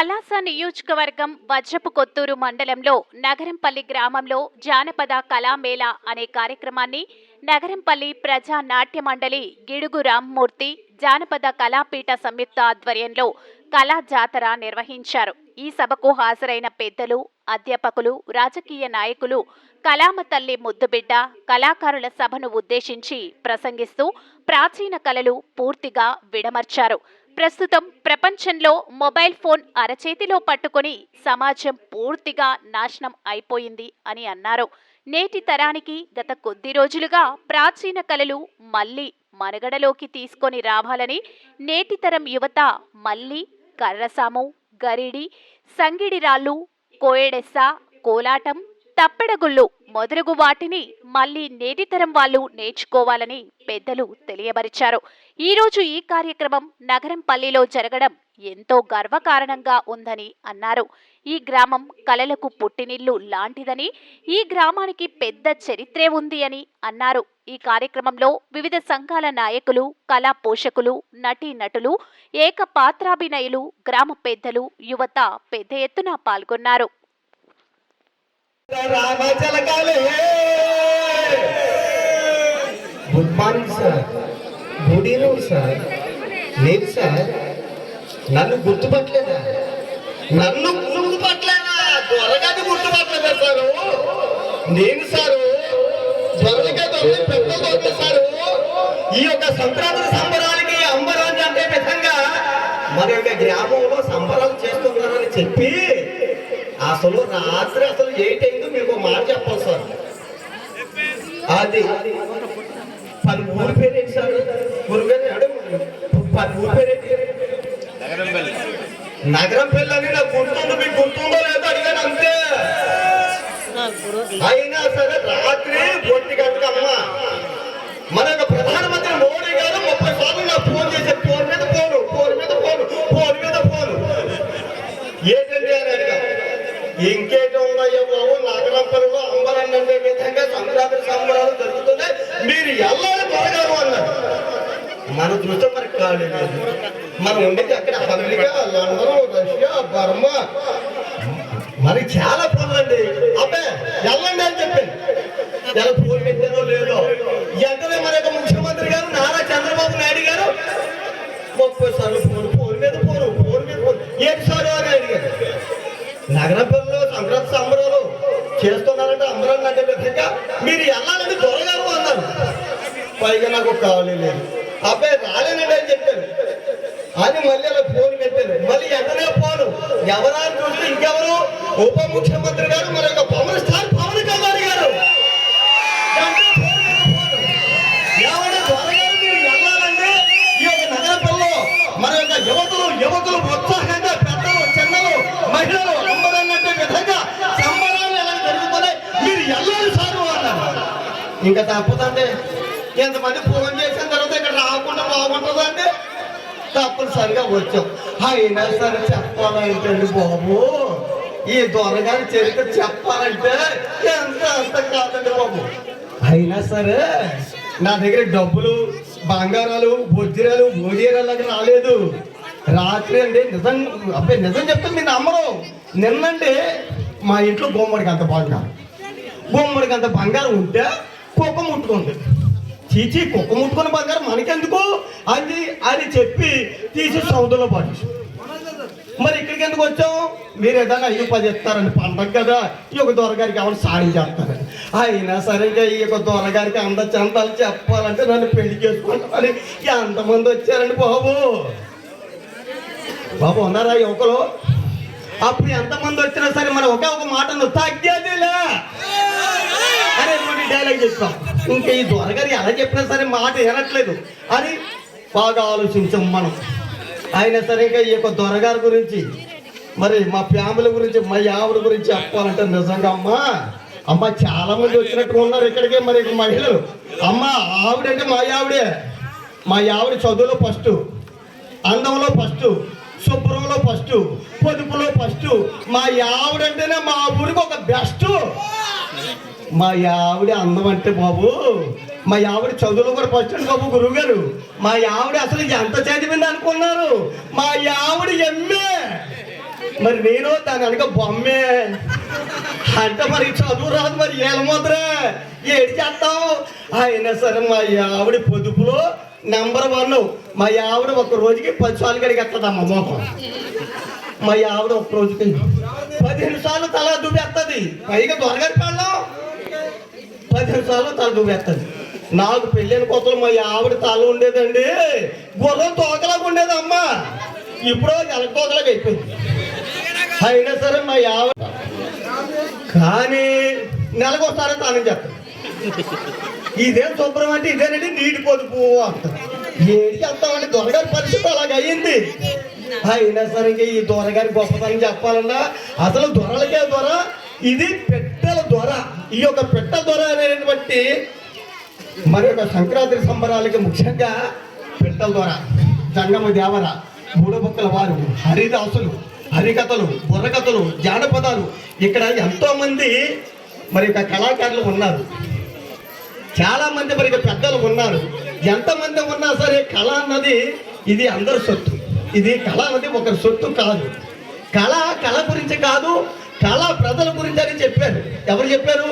పలాస నియోజకవర్గం వజ్రపు కొత్తూరు మండలంలో నగరంపల్లి గ్రామంలో జానపద కళామేళ అనే కార్యక్రమాన్ని నగరంపల్లి ప్రజా నాట్య మండలి గిడుగు రామ్మూర్తి జానపద కళాపీఠ సంయుక్త ఆధ్వర్యంలో కళా జాతర నిర్వహించారు. ఈ సభకు హాజరైన పెద్దలు అధ్యాపకులు రాజకీయ నాయకులు కళామ తల్లి ముద్దుబిడ్డ కళాకారుల సభను ఉద్దేశించి ప్రసంగిస్తూ ప్రాచీన కళలు పూర్తిగా విడమర్చారు. ప్రస్తుతం ప్రపంచంలో మొబైల్ ఫోన్ అరచేతిలో పట్టుకొని సమాజం పూర్తిగా నాశనం అయిపోయింది అని అన్నారు. నేటి తరానికి గత కొద్ది రోజులుగా ప్రాచీన కళలు మళ్ళీ మనుగడలోకి తీసుకొని రావాలని నేటి తరం యువత మళ్ళీ కర్రసాము గరిడి సంగిడిరాళ్ళు కోయడెస్స కోలాటం తప్పెడగుళ్ళు మొదలగు వాటిని మళ్ళీ నేటితరం వాళ్ళు నేర్చుకోవాలని పెద్దలు తెలియబరిచారు. ఈరోజు ఈ కార్యక్రమం నగరం పల్లిలో జరగడం ఎంతో గర్వకారణంగా ఉందని అన్నారు. ఈ గ్రామం కళలకు పుట్టినిల్లు లాంటిదని ఈ గ్రామానికి పెద్ద చరిత్రే ఉంది అని అన్నారు. ఈ కార్యక్రమంలో వివిధ సంఘాల నాయకులు కళా పోషకులు నటీ నటులు ఏక పాత్రాభినయులు గ్రామ పెద్దలు యువత పెద్ద ఎత్తున పాల్గొన్నారు. Good morning sir good evening sir లేదు సార్ నన్ను గుర్తుపట్టలేదా? నన్ను గుర్తుపట్టలేదా? త్వరగానే గుర్తుపట్టలేదా సారు? నేను సారు త్వరగా పెద్ద సారు ఈ యొక్క సంక్రాంతి సంబరాలకి అంబరాన్ని అంటే విధంగా మన యొక్క గ్రామంలో సంబరాలు చేస్తున్నారని చెప్పి అసలు రాత్రి అసలు ఏ టైంలో మీకు మాట చెప్పాలి సార్. అది పది ఊరి పేరు ఏంటి సార్? ఊరి పేరు. పది ఊరి పేరు ఏంటి? నగరం పిల్లని నాకు గుర్తుందో మీకు గుర్తుందో లేదో అడిగాను అంతే. అయినా సరే రాత్రి ఒంటి గంటకు విధంగా సంబరాలు జరుగుతున్నాయి. మీరు ఎల్లాలి త్వరగారు అన్నారు. మన దృష్టి మనకి ఖాళీ మనం ఉండేది అక్కడ అమెరికా లండన్ రష్యా బర్మా. మరి చాలా పనులండి. అబ్బే వెళ్ళండి అని చెప్పింది. ఎలా ఫోన్ పెట్టారో లేదో. వెంటనే మన యొక్క ముఖ్యమంత్రి గారు నారా చంద్రబాబు నాయుడు గారు ముప్పై సార్లు ఫోన్ ఫోన్ మీద ఫోన్ ఫోన్ మీద ఫోన్. ఏడు సార్లు అని అడిగారు? నగర పిల్లలు సంక్రాంతి అందరం కంటే అంబరాన్ని మీరు వెళ్ళాలని దొరగారు అన్నారు. పైగా నాకు కావాలి లేదు. అబ్బాయి రాలేనండి అని చెప్పారు. అని మళ్ళీ అలా ఫోన్ పెట్టారు. మళ్ళీ వెంటనే ఫోను. ఎవరా చూస్తే ఇంకెవరు? ఉప ముఖ్యమంత్రి గారు మన యొక్క పవన్ ఇంకా తప్పదండి. ఎంతమంది ఫోన్ చేసిన తర్వాత ఇక్కడ రాకుండా బాగుంటుందండి? తప్పనిసరిగా వచ్చాం. అయినా సరే చెప్పాలంటండి బాబు ఈ దొరగారి చరిత్ర చెప్పాలంటే ఎంత అంత కాదండి బాబు. అయినా సరే నా దగ్గర డబ్బులు బంగారాలు బొజ్జిరాలు భోజనాలు రాలేదు. రాత్రి అండి నిజం అబ్బాయి నిజం చెప్తే మీరు నమ్మరు. నిన్నండి మా ఇంట్లో బొమ్మడికి అంత బంగారం బొమ్మడికి అంత బంగారం ఉంటే కుక్క ముట్టుకుంది చీచి కుక్క ముట్టుకున్న బంగారం మనకెందుకు? అది అని చెప్పి తీసి సౌదులో పడేసి మరి ఇక్కడికి ఎందుకు వచ్చాం? మీరు ఏదైనా అయ్యి పది ఇస్తారని పండగ కదా. ఈ యొక్క దొరగారికి ఎవరు సాయం చేస్తారని అయినా సరే ఈ యొక్క దొరగారికి అంద చందాలు చెప్పాలంటే నన్ను పెళ్ళి చేసుకుంటామని ఎంతమంది వచ్చారండి బాబు? బాబు ఉన్నారా యువకులు అప్పుడు ఎంతమంది వచ్చినా సరే మనం ఒకే ఒక మాట నువ్వు తగ్గేదిలే. అరే నువ్వు డైలాగ్ చెప్తాం ఇంకా ఈ దొరగారు ఎలా చెప్పినా సరే మాట వినట్లేదు. అని బాగా ఆలోచించాం మనం. అయినా సరే ఇంకా ఈ యొక్క దొరగారి గురించి మరి మా ఫ్యామిలీ గురించి మా ఆవిడ గురించి చెప్పాలంటే నిజంగా అమ్మా అమ్మ చాలా మంది వచ్చినట్టు ఉన్నారు ఇక్కడికి మరి మహిళలు. అమ్మ ఆవిడంటే మా ఆవిడే. మా ఆవిడ చదువులో ఫస్ట్ అందంలో ఫస్ట్ శుభ్రంలో ఫస్ట్ పొదుపులో ఫస్ట్. మా ఆవిడంటేనే మా ఊరికి ఒక బెస్ట్. మా ఆవిడ అందం అంటే బాబు మా ఆవిడ చదువులు కూడా ఫస్ట్ అండి బాబు గురువు గారు. మా ఆవిడ అసలు ఎంత చదివింది అనుకున్నారు? మా ఆవిడ ఎమ్మె మరి నేను దాని వెనక బొమ్మే. అంటే మరి చదువు రాదు మరి ఏలమోద్రే ఏడు చేస్తావు? అయినా సరే మా ఆవిడ పొదుపులో నెంబర్ వన్. మా ఆవిడ ఒక రోజుకి పది సార్లు కడిగేస్తుందమ్మ మొహం మా ఆవిడ ఒక రోజుకి పదిహేను సార్లు తల దువ్వేస్తుంది పైగా దొరగారి పెళ్ళం. పదిహేను సార్లు తల దువ్వేస్తుంది నాకు పెళ్ళైన కోతలు మా ఆవిడ తల ఉండేదండి. గుర్రం తోకలాగా ఉండేది అమ్మ ఇప్పుడు ఎల అయిపోయింది. అయినా సరే మా ఆవిడ కానీ నెలకు ఒకసారి స్నానం చేస్తాను ఇదేం శుభ్రం అంటే ఇదేనండి నీటి పొదుపు ఏడికి ఏడి దొరగారి పరిస్థితి అలాగ అయ్యింది. అయినా సరే ఇంకా ఈ దొరగారి గొప్పతనం చెప్పాలన్నా అసలు దొరలకే దొర ఇది పెట్టెల దొర. ఈ యొక్క పెట్ట దొర అనేటువంటి మరి యొక్క సంక్రాంతి సంబరాలకి ముఖ్యంగా పెట్టెల దొర. జంగమ దేవర బుడబుక్కల వారు హరిదాసులు హరికథలు బుర్రకథలు జానపదాలు. ఇక్కడ ఎంతోమంది మరి యొక్క కళాకారులు ఉన్నారు. చాలా మంది మరి ఇక్కడ పెద్దలు ఉన్నారు. ఎంతమంది ఉన్నా సరే కళ అన్నది ఇది అందరి సొత్తు. ఇది కళ అన్నది ఒకరి సొత్తు కాదు. కళ కళ గురించి కాదు కళ ప్రజల గురించి అని చెప్పారు. ఎవరు చెప్పారు?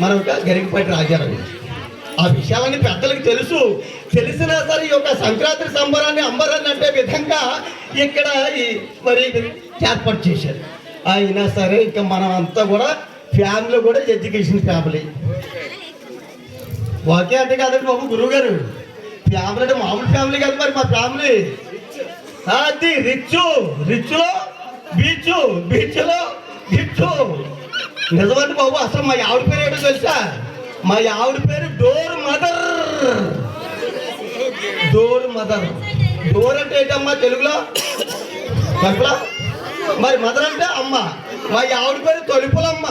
మన యొక్క గరికపాటి రాజారావు ఆ విషయాలన్నీ పెద్దలకు తెలుసు. తెలిసినా సరే ఈ యొక్క సంక్రాంతి సంబరాన్ని అంబరాన్ని అంటే విధంగా ఇక్కడ ఈ మరి ఏర్పాటు చేశారు. అయినా సరే ఇంకా మనం అంతా కూడా ఫ్యామిలీ కూడా ఎడ్యుకేషన్ ఫ్యామిలీ. ఒకే అంటే కాదండి బాబు గురువు గారు ఫ్యామిలీ అంటే మామూలు ఫ్యామిలీ కాదు మరి మా ఫ్యామిలీ. అది రిచ్ రిచ్లో బీచ్ బీచ్లో లో నిజమండి బాబు అసలు మా ఆవిడ పేరు ఏంటో తెలుసా? మా ఆవిడ పేరు door mother. Door mother. Door అంటే ఏంటమ్మా తెలుగులో? కడుపులా మరి మదర్ అంటే అమ్మ. మా ఆవిడ పేరు తొలుపులమ్మ.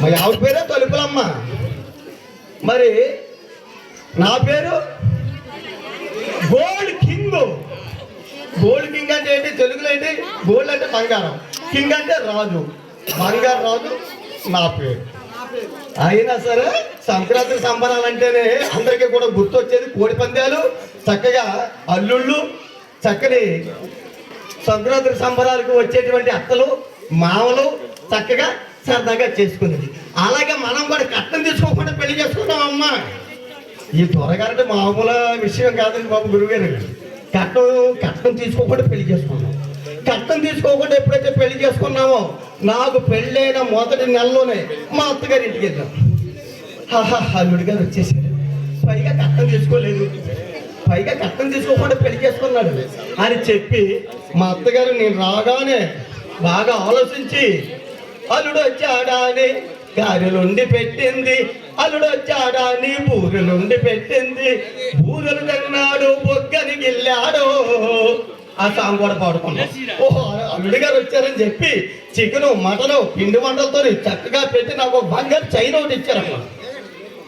మా ఆవిడ పేరే తొలుపులమ్మ. మరి నా పేరు? గోల్డ్ కింగ్ గోల్డ్ కింగ్ అంటే ఏంటి? తెలుగులో ఏంటి? గోల్డ్ అంటే బంగారం. కింగ్ అంటే రాజు. బంగారు రాజు నా పేరు. అయినా సరే సంక్రాంతి సంబరాలు అంటేనే అందరికీ కూడా గుర్తొచ్చేది కోడి పందాలు చక్కగా అల్లుళ్ళు చక్కని సంక్రాంతి సంబరాలకు వచ్చేటువంటి అత్తలు. మామలు చక్కగా సరదాగా చేసుకునేది. అలాగే మనం కూడా కట్నం తీసుకోకుండా పెళ్ళి చేసుకున్నాం అమ్మ. ఈ త్వరగారంటే మామూలు విషయం కాదండి బాబు గురుగారు. కట్నం కట్నం తీసుకోకుండా పెళ్ళి చేసుకున్నాం. కట్నం తీసుకోకుండా ఎప్పుడైతే పెళ్ళి చేసుకున్నామో నాకు పెళ్ళైన మొదటి నెలలోనే మా అత్తగారి ఇంటికి వెళ్ళాం. హాహా అల్లుడి గారు వచ్చేసారు. పైగా కట్నం తీసుకోలేదు. పైగా కట్నం తీసుకోకుండా పెళ్ళి చేసుకున్నాడు. అని చెప్పి మా అత్తగారు నేను రాగానే బాగా ఆలోచించి అల్లుడు వచ్చాడా అని గారెలుండి పెట్టింది అల్లుడు వచ్చాడా అని బూరెలుండి పెట్టింది బూరెలు తిన్నాడు బొగ్గని గిల్లాడు. ఆ సాంగ్ కూడా పాడుకున్నాం ఓహో అల్లుడి గారు వచ్చారని చెప్పి చికెను మటను పిండి వంటలతో చక్కగా పెట్టి నాకు బంగారు చైన్ ఒకటి ఇచ్చారమ్మా.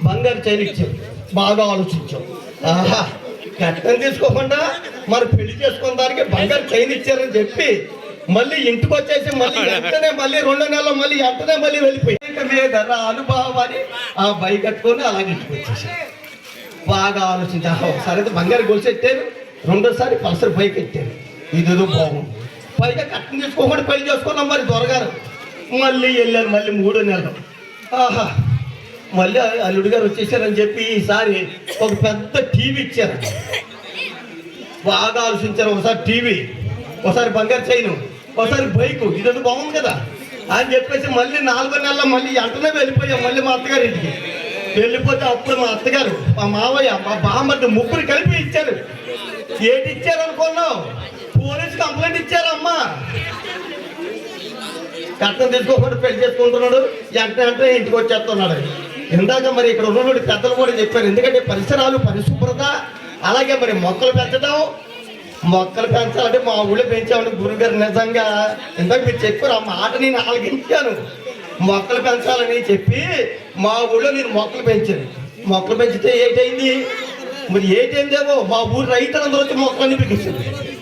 బంగారు చైన్ ఇచ్చారు. బాగా ఆలోచించాం. ఆహా కట్నం తీసుకోకుండా మరి పెళ్ళి చేసుకున్న దానికి బంగారు చైన్ ఇచ్చారని చెప్పి మళ్ళీ ఇంటికి వచ్చేసి మళ్ళీ వెంటనే మళ్ళీ రెండు నెలలు మళ్ళీ వెంటనే మళ్ళీ వెళ్ళిపోయి. మీద అనుభవాన్ని ఆ బై కట్టుకొని అలాగే ఇంటికి వచ్చేసి బాగా ఆలోచించి. ఒకసారి అయితే బంగారు గొలుసు ఎట్టాను? రెండోసారి పల్సర్ బైక్ ఎట్టాను? ఇది బాగుంది. పైగా కట్టం తీసుకోకుండా పెళ్ళి చేసుకున్నాం మరి దొరగారు మళ్ళీ వెళ్ళాను మళ్ళీ మూడో నెలలు. ఆహా. మళ్ళీ అల్లుడు గారు వచ్చేసారని చెప్పి ఈసారి ఒక పెద్ద టీవీ ఇచ్చారు. బాగా ఆలోచించారు. ఒకసారి టీవీ ఒకసారి బంగారు చేయను ఒకసారి బైక్ ఇదంతా బాగుంది కదా? అని చెప్పేసి మళ్ళీ నాలుగో నెలల మళ్ళీ వెంటనే వెళ్ళిపోయాం మళ్ళీ మా అత్తగారి ఇంటికి. వెళ్ళిపోతే అప్పుడు మా అత్తగారు మా మావయ్య మా బామ్మర్ది ముగ్గురు కలిపి ఇచ్చారు. ఏంటి ఇచ్చారు అనుకున్నావు? పోలీస్ కంప్లైంట్ ఇచ్చారమ్మా. కట్నం తీసుకోకుండా పెళ్ళి చేసుకుంటున్నాడు వెంటనే వెంటనే ఇంటికి వచ్చేస్తున్నాడు. ఇందాక మరి ఇక్కడ ఉన్నటువంటి పెద్దలు కూడా చెప్పారు ఎందుకంటే పరిసరాలు పరిశుభ్రత అలాగే మరి మొక్కలు పెంచడం మొక్కలు పెంచాలంటే మా ఊళ్ళో పెంచామంటే గురుగారు నిజంగా. ఇందాక మీరు చెప్పారు ఆ మాట నేను ఆలకించాను. మొక్కలు పెంచాలని చెప్పి మా ఊళ్ళో నేను మొక్కలు పెంచాను. మొక్కలు పెంచితే ఏటైంది? మరి ఏటైందేమో? మా ఊరు రైతులందరూ వచ్చి మొక్కలన్నీ బిగించారు.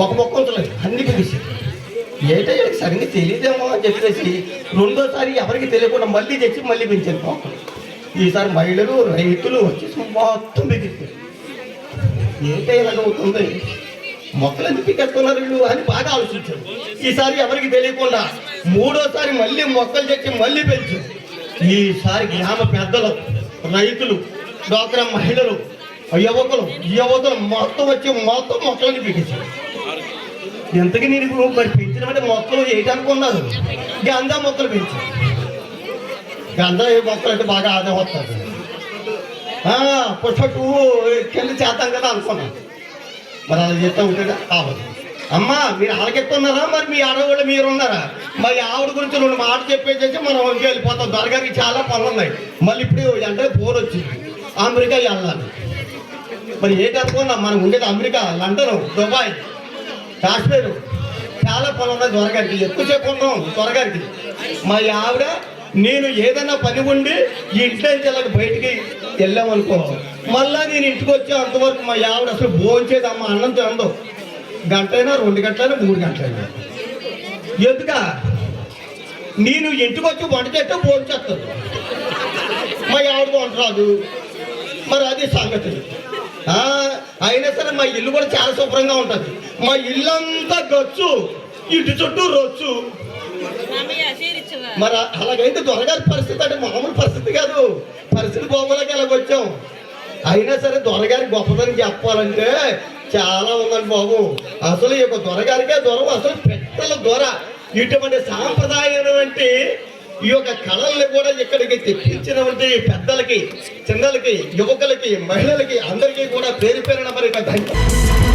ఒక మొక్క ఉంటలేదు అన్ని బిగించారు. ఏటో సరిగ్గా తెలియదేమో అని చెప్పేసి రెండోసారి ఎవరికి తెలియకుండా మళ్ళీ తెచ్చి మళ్ళీ పెంచారు మొక్కలు. ఈసారి మహిళలు రైతులు వచ్చేసి మొత్తం బిగించారు. ఏంటే ఇలాగవుతుంది మొక్కలని మొక్కలు ఎందుకు వీళ్ళు అని బాగా ఆలోచించారు ఈసారి ఎవరికి తెలియకుండా మూడోసారి మళ్ళీ మొక్కలు తెచ్చి మళ్ళీ పెంచు ఈసారి గ్రామ పెద్దలు రైతులు డ్వాక్రా మహిళలు యువకులు యువకులు మొత్తం వచ్చి మొత్తం మొక్కలని పీకేశారు ఎంతకి నేను ఇప్పుడు మరి పెంచినటువంటి మొక్కలు ఏంటనుకున్నారు? గంధ మొక్కలు పెంచారు. గంధ ఏ మొక్కలు అంటే బాగా ఆదాయం వస్తుంది పుష్ప టూ కింద చేద్దాం కదా అనుకున్నాను మరి అలా చేస్తా ఉంటే కావాలి అమ్మా మీరు అలాగెత్తున్నారా మరి మీ ఆడవాళ్ళు మీరు ఉన్నారా మరి ఆవిడ గురించి రెండు మాట చెప్పేసేసి మనం వెళ్ళిపోతాం. దొరగారికి చాలా పనులు ఉన్నాయి మళ్ళీ ఇప్పుడు అంటే ఫోన్ వచ్చింది. అమెరికా వెళ్ళాలి. మరి ఏంటి అనుకున్నా మనం ఉండేది అమెరికా లండన్ దుబాయ్ కాశ్మీర్. చాలా పనులు ఉన్నాయి దొరగారికి. ఎక్కువసేపు ఉన్నాం దొరగారికి. మా ఆవిడ నేను ఏదైనా పని ఉండి ఈ ఇంట్లో నుంచి బయటికి వెళ్ళామనుకో మళ్ళా నేను ఇంటికి వచ్చే అంతవరకు మా ఆవిడ అసలు భోంచేది అమ్మ అన్నం తినదు. గంటైనా రెండు గంటలైనా మూడు గంటలైనా. ఎందుక? నేను ఇంటికి వచ్చి వంట చేస్తే భోంచేస్తాను మా ఆవిడ వంట రాదు. మరి అది సంగతి. అయినా సరే మా ఇల్లు కూడా చాలా శుభ్రంగా ఉంటుంది. మా ఇల్లు అంతా గచ్చు ఇంటి చుట్టూ రొచ్చు. మరి అలాగైతే దొరగారి పరిస్థితి అంటే మామూలు పరిస్థితి కాదు. పరిస్థితి బాగోలేక ఇలాగొచ్చాం అయినా సరే దొరగారి గొప్పదని చెప్పాలంటే చాలా ఉందండి బాబు. అసలు ఈ యొక్క దొరగారికే దొర అసలు పెట్టల దొర. ఇటువంటి సాంప్రదాయమైనటువంటి ఈ యొక్క కళల్ని కూడా ఇక్కడికి తెప్పించినటువంటి పెద్దలకి చిన్నలకి యువకులకి మహిళలకి అందరికీ కూడా పేరు పేరున మరి ధన్యవాదాలు.